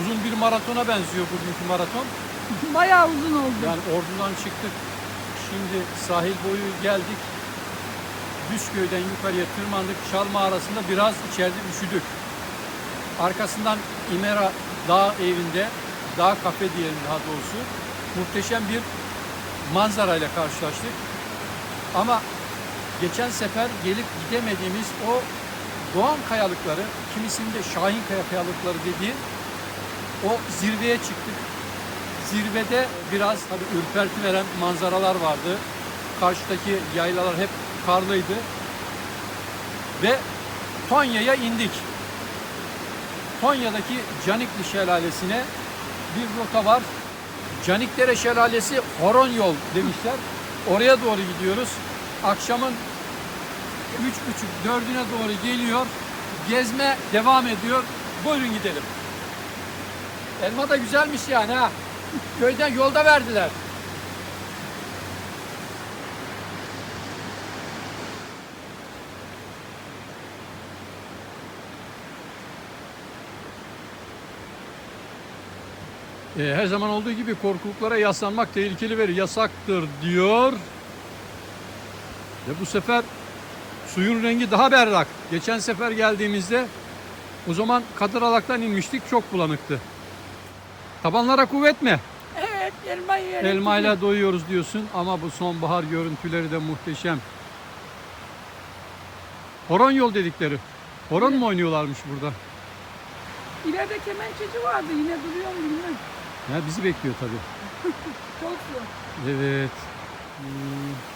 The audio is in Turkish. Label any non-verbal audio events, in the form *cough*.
uzun bir maratona benziyor bugünkü maraton. *laughs* Bayağı uzun oldu. Yani Ordu'dan çıktık. Şimdi sahil boyu geldik. Düzköy'den yukarıya tırmandık. Çal mağarasında biraz içeride üşüdük. Arkasından İmera Dağ evinde, Dağ kafe diyelim daha doğrusu. Muhteşem bir manzarayla karşılaştık. Ama geçen sefer gelip gidemediğimiz o Doğan kayalıkları, kimisinde Şahin Kaya kayalıkları dediği o zirveye çıktık. Zirvede biraz tabii ürperti veren manzaralar vardı. Karşıdaki yaylalar hep karlıydı. Ve Tonya'ya indik. Tonya'daki Canikli Şelalesi'ne bir rota var. Canikdere Şelalesi Horon Yol demişler. Oraya doğru gidiyoruz. Akşamın üç buçuk dördüne doğru geliyor. Gezme devam ediyor. Buyurun gidelim. Elma da güzelmiş yani ha. Köyden yolda verdiler. Ee, her zaman olduğu gibi korkuluklara yaslanmak tehlikeli ve yasaktır diyor. Ve bu sefer suyun rengi daha berrak. Geçen sefer geldiğimizde o zaman Kadıralak'tan inmiştik çok bulanıktı. Tabanlara kuvvet mi? Evet elma yiyerek Elmayla doyuyoruz diyorsun ama bu sonbahar görüntüleri de muhteşem. Horon yol dedikleri. Horon mu oynuyorlarmış burada? gidiyor. İleride kemençeci vardı yine duruyor mu bilmem. Ya bizi bekliyor tabii. *laughs* Çok zor. Evet. Hmm.